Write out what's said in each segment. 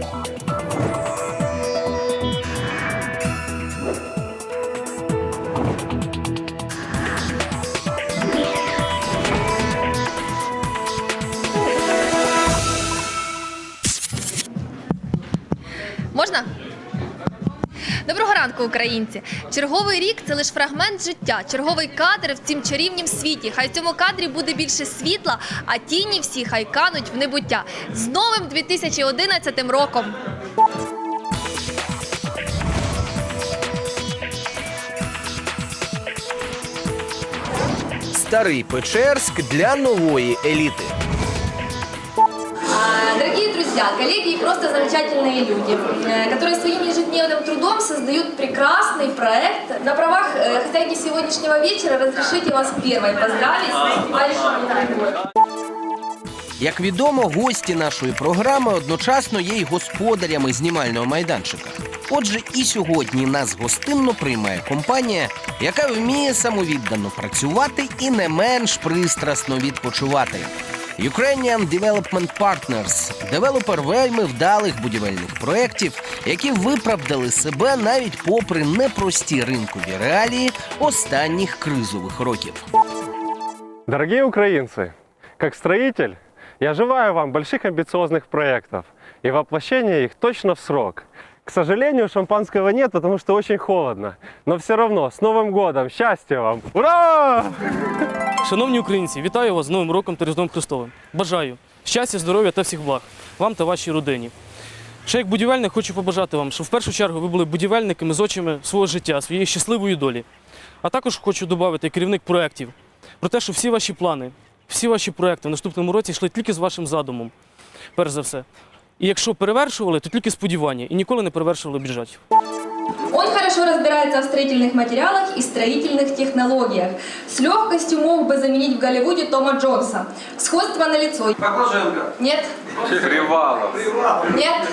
Thank you. ранку, українці! Черговий рік це лише фрагмент життя, черговий кадр в цім чарівнім світі. Хай в цьому кадрі буде більше світла, а тіні всі хай кануть в небуття. З новим 2011 роком! Старий Печерськ для нової еліти. А, Дорогие друзья, коллеги и просто замечательные люди, э, которые своим ежедневным трудом создают прекрасный проект. На правах э, хозяйки сегодняшнего вечера разрешите вас первой поздравить с наступающим Новым годом. Як відомо, гості нашої програми одночасно є й господарями знімального майданчика. Отже, і сьогодні нас гостинно приймає компанія, яка вміє самовіддано працювати і не менш пристрасно відпочивати. Ukrainian Development Partners – девелопер вельми вдалих будівельних проєктів, які виправдали себе навіть попри непрості ринкові реалії останніх кризових років. Дорогие украинцы, как строитель, я желаю вам больших амбициозных проектов и воплощения их точно в срок. К сожалению, шампанского нет, потому что очень холодно. Но все равно, с Новым годом, счастья вам! Ура! Шановні українці, вітаю вас з Новим роком та Різдвом Христовим. Бажаю щастя, здоров'я та всіх благ вам та вашій родині. Ще як будівельник хочу побажати вам, щоб в першу чергу ви були будівельниками з очами свого життя, своєї щасливої долі. А також хочу додати керівник проєктів про те, що всі ваші плани, всі ваші проекти в наступному році йшли тільки з вашим задумом, перш за все. І якщо перевершували, то тільки сподівання і ніколи не перевершували бюджетів. Он хорошо разбирается в строительных материалах и строительных технологиях. С легкостью мог бы заменить в Голливуде Тома Джонса. Сходство на лицо. Баклаженко. Нет? Привалов. Нет?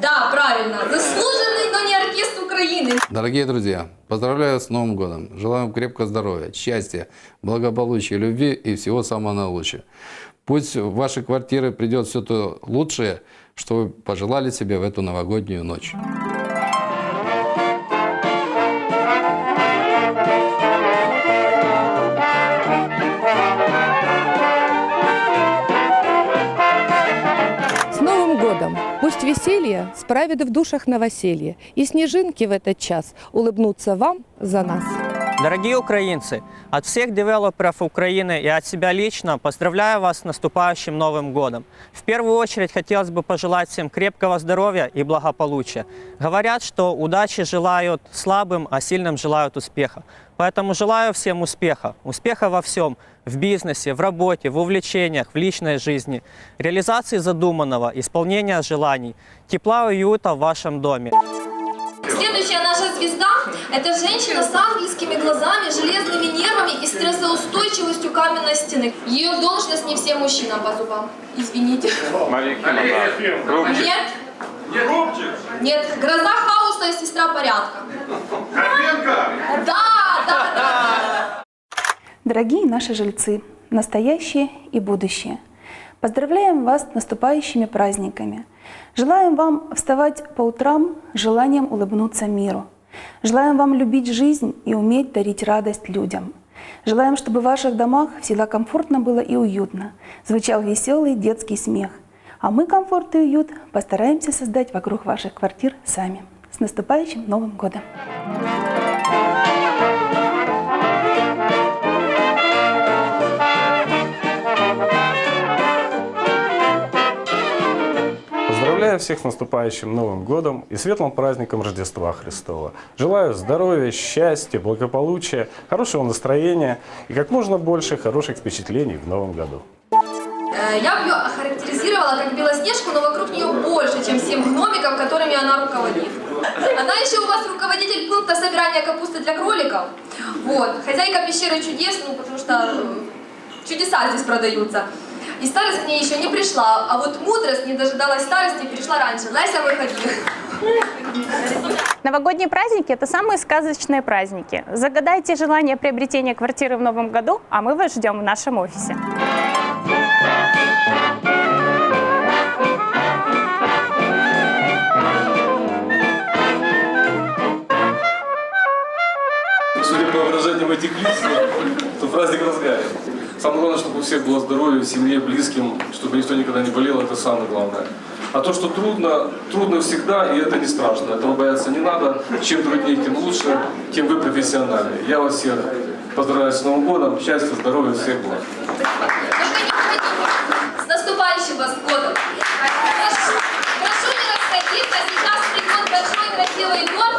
Да, правильно. Заслуженный, но не артист Украины. Дорогие друзья, поздравляю с Новым годом. Желаю вам крепкого здоровья, счастья, благополучия, любви и всего самого наилучшего. Пусть в ваши квартиры придет все то лучшее, что пожелали себе в эту новогоднюю ночь. Годом! Пусть веселье справит в душах новоселье, и снежинки в этот час улыбнутся вам за нас. Дорогие украинцы, от всех девелоперов Украины и от себя лично поздравляю вас с наступающим Новым годом. В первую очередь хотелось бы пожелать всем крепкого здоровья и благополучия. Говорят, что удачи желают слабым, а сильным желают успеха. Поэтому желаю всем успеха. Успеха во всем. В бизнесе, в работе, в увлечениях, в личной жизни. Реализации задуманного, исполнения желаний. Тепла и уюта в вашем доме. Следующая наша звезда – это женщина с ангельскими глазами, железными нервами и стрессоустойчивостью каменной стены. Ее должность не всем мужчинам по зубам. Извините. Нет? Нет. Гроза хаоса и сестра порядка. Да, да, да. Дорогие наши жильцы, настоящие и будущее, поздравляем вас с наступающими праздниками. Желаем вам вставать по утрам с желанием улыбнуться миру. Желаем вам любить жизнь и уметь дарить радость людям. Желаем, чтобы в ваших домах всегда комфортно было и уютно, звучал веселый детский смех. А мы комфорт и уют постараемся создать вокруг ваших квартир сами. С наступающим Новым годом! Поздравляю всех с наступающим Новым годом и светлым праздником Рождества Христова. Желаю здоровья, счастья, благополучия, хорошего настроения и как можно больше хороших впечатлений в Новом году. Э, Я бы ее охарактеризировала как Белоснежку, но вокруг нее больше, чем всем гномикам, которыми она руководит. Она еще у вас руководитель пункта собирания капусты для кроликов. Вот. Хозяйка пещеры чудес, ну, потому что э, чудеса здесь продаются. И старость к ней еще не пришла, а вот мудрость не дожидалась старости и пришла раньше. Лайся, выходи. Новогодние праздники – это самые сказочные праздники. Загадайте желание приобретения квартиры в новом году, а мы вас ждем в нашем офисе. Судя по выражениям этих лиц, то праздник разгаден. Самое главное, чтобы у всех было здоровье, семье, близким, чтобы никто никогда не болел, это самое главное. А то, что трудно, трудно всегда, и это не страшно. Этого бояться не надо. Чем труднее, тем лучше, тем вы профессиональнее. Я вас всех поздравляю с Новым годом. Счастья, здоровья, всех благ. С наступающим вас годом! Прошу, прошу не расходиться, сейчас придет большой красивый год.